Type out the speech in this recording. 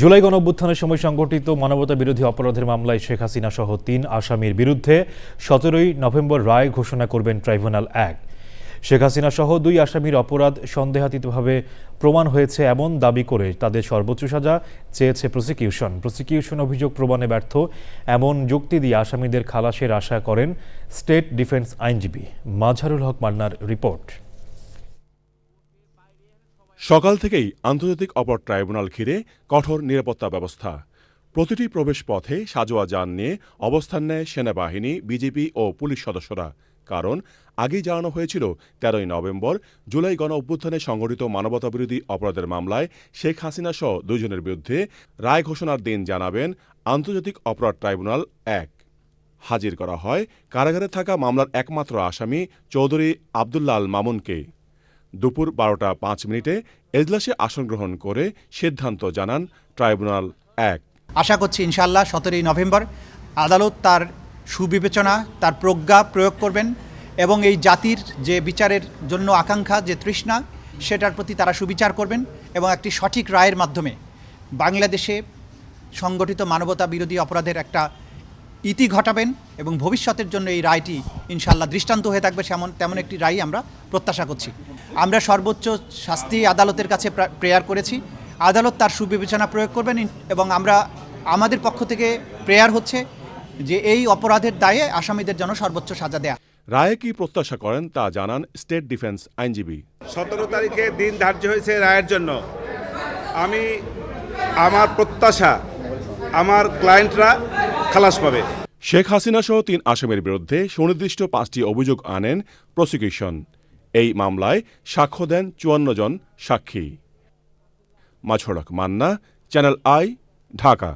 জুলাই গণঅভ্যুত্থানের সময় সংগঠিত মানবতা বিরোধী অপরাধের মামলায় শেখ হাসিনা সহ তিন আসামির বিরুদ্ধে সতেরোই নভেম্বর রায় ঘোষণা করবেন ট্রাইব্যুনাল এক। শেখ হাসিনা সহ দুই আসামির অপরাধ সন্দেহাতীতভাবে প্রমাণ হয়েছে এমন দাবি করে তাদের সর্বোচ্চ সাজা চেয়েছে প্রসিকিউশন। প্রসিকিউশন অভিযোগ প্রমাণে ব্যর্থ, এমন যুক্তি দিয়ে আসামিদের খালাসের আশা করেন স্টেট ডিফেন্স আইনজীবী। মাঝারুল হক মান্নার রিপোর্ট। সকাল থেকেই আন্তর্জাতিক অপরাধ ট্রাইব্যুনাল ঘিরে কঠোর নিরাপত্তা ব্যবস্থা। প্রতিটি প্রবেশ পথে সাজোয়া যান নিয়ে অবস্থান নেয় সেনাবাহিনী বিজেপি ও পুলিশ সদস্যরা। কারণ, আগেই জানানো হয়েছিল, তেরোই নভেম্বর জুলাই গণ অভ্যুত্থানে সংঘটিত মানবতাবিরোধী অপরাধের মামলায় শেখ হাসিনা সহ দুজনের বিরুদ্ধে রায় ঘোষণার দিন জানাবেন আন্তর্জাতিক অপরাধ ট্রাইব্যুনাল এক। হাজির করা হয় কারাগারে থাকা মামলার একমাত্র আসামি চৌধুরী আবদুল্লাহ আল মামুনকে দুপুর বারোটা পাঁচ মিনিটে এজলাসে আসন গ্রহণ করে সিদ্ধান্ত জানান ট্রাইব্যুনাল এক। আশা করছি ইনশাল্লাহ সতেরোই নভেম্বর আদালত তার সুবিবেচনা, তার প্রজ্ঞা প্রয়োগ করবেন এবং এই জাতির যে বিচারের জন্য আকাঙ্ক্ষা, যে তৃষ্ণা, সেটার প্রতি তারা সুবিচার করবেন এবং একটি সঠিক রায়ের মাধ্যমে বাংলাদেশে সংগঠিত মানবতা বিরোধী অপরাধের একটা ইতি ঘটাবেন এবং ভবিষ্যতের জন্য এই রায়টি ইনশাল্লাহ দৃষ্টান্ত হয়ে থাকবে, সেমন তেমন একটি রায় আমরা প্রত্যাশা করছি। আমরা সর্বোচ্চ শাস্তি আদালতের কাছে প্রেয়ার করেছি। আদালত তার সুবিবেচনা প্রয়োগ করবেন এবং আমরা আমাদের পক্ষ থেকে প্রেয়ার হচ্ছে যে এই অপরাধের দায়ে আসামিদের জন্য সর্বোচ্চ সাজা দেয়া। রায়ে কি প্রত্যাশা করেন তা জানান স্টেট ডিফেন্স আইনজীবী। সতেরো তারিখে দিন ধার্য হয়েছে রায়ের জন্য। আমি আমার প্রত্যাশা আমার ক্লায়েন্টরা খালাস পাবে। শেখ হাসিনা সহ তিন আসামির বিরুদ্ধে সুনির্দিষ্ট পাঁচটি অভিযোগ আনেন প্রসিকিউশন। এই মামলায় সাক্ষ্য দেন চুয়ান্ন জন সাক্ষী। মাছড়ক মান্না চ্যানেল আই ঢাকা।